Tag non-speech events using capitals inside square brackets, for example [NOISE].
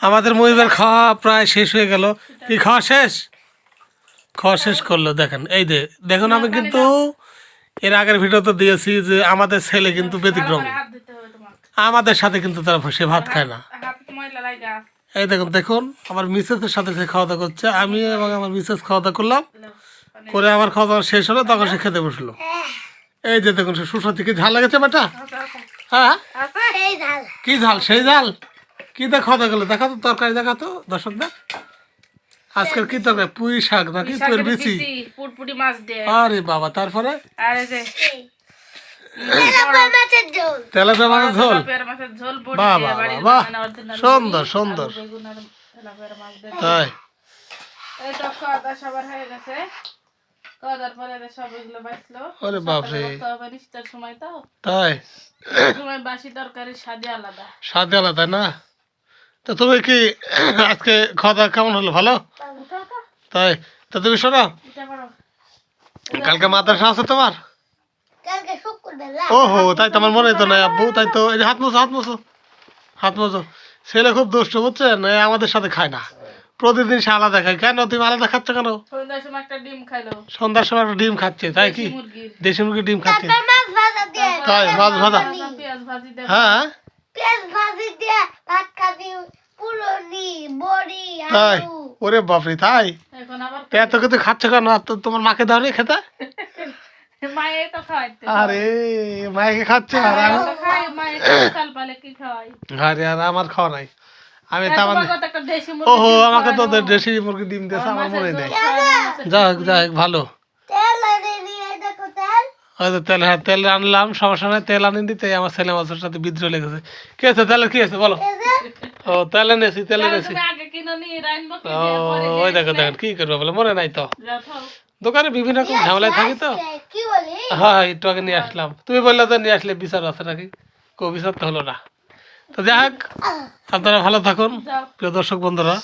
আমাদের মহিবের খাওয়া প্রায় শেষ হয়ে গেল। কি খাওয়া শেষ? খাওয়া শেষ করল দেখেন এই যে দেখুন আমি কিন্তু এর আগের ভিডিওতে দিয়েছি যে আমাদের ছেলে কিন্তু ব্যতিক্রম। আমাদের সাথে কিন্তু তারা সে ভাত খায় না। এই দেখুন দেখুন আমার মিসেসের সাথে সে খাওয়া দাওয়া করছে আমি এবং আমার মিসেস খাওয়া দাওয়া করলাম। করে আমার খাওয়া দাওয়া শেষ হলো তখন সে খেতে বসল। এই যে দেখুন সে সুসা থেকে ঝাল লেগেছে বেটা? হ্যাঁ কি ঝাল সেই ঝাল? কি খাওয়া দাওয়া দেখা তো তরকারি দেখা তো দর্শক দেখ আজকের কি তরকারি? পুঁই শাক নাকি? পুয়ের বিচি। পুটপুটি মাছ দিয়ে। আরে বাবা তারপরে? আর যে তেলাপিয়া মাছের ঝোল। সুন্দর সুন্দর। তাই। সবার হয়ে গেছে। সময় তো। তাই। সময় বাসি স্বাদই আলাদা। স্বাদ আলাদা না? তো তুমি কি [COUGHS] আজকে খাওয়া দাওয়া কেমন হলো? ভালো? তাই। তো তুমি শোনো। কালকে মাদ্রাসা আছে তোমার? ওহো তাই তোমার মনে তো নাই আব্বু। তাই তো এই যে হাত মোছো হাত মোছো। হাত মোছো। ছেলে খুব দুষ্ট বুঝছেন? আমাদের সাথে খায় না। প্রতিদিন সে আলাদা খায়। কেন? তুমি আলাদা খাচ্ছ কেন? সন্ধ্যার সময় একটা ডিম খাচ্ছে তাই কি? দেশি মুরগি ডিম খাচ্ছে। মাছ ভাজা দিয়ে তাই মাছ ভাজা। দেবো হ্যাঁ। পেঁয়াজ ভাজি দিয়ে ভাত খাবি পুরনি বড়ি তাই? আলু। ওরে বাপরে তাই? এখন আবার তা এত কিছু খাচ্ছ কেন? আর তো তোমার মাকে দাও খেতে? মায়ে তো খাওয়াইতে আরে মাকে খাচ্ছে? আর আমি খাই মায়ে কাল পালে কি খাওয়াই? আরে আর আমার খাওয়া নাই। আমি তা তোমার কত একটা দেশি ওহো মুরগি আমাকে তো দেশি মুরগি ডিম দিয়েছে আমার মনে নেই যাই হোক যাই হোক ভালো তেল এনে নিয়ে দেখো তেল হয়তো তেল হ্যাঁ তেল আনলাম সমস্যা নাই তেল আনি দিতে আমার ছেলে মাছের সাথে বিদ্রোহ লেগেছে। কি আছে তেলের কি আছে বলো। ও তেল এনেছি তেল এনেছি। ওই দেখো দেখেন কি করব বলে মনে নাই তো। দোকানে বিভিন্ন রকম ঝামেলায় থাকি তো। হ্যাঁ একটু আগে নিয়ে আসলাম। তুমি বললে তো নিয়ে আসলে বিচার আছে নাকি? কো বিচার তো হলো না। তো যাই হোক আপনারা ভালো থাকুন প্রিয় দর্শক বন্ধুরা।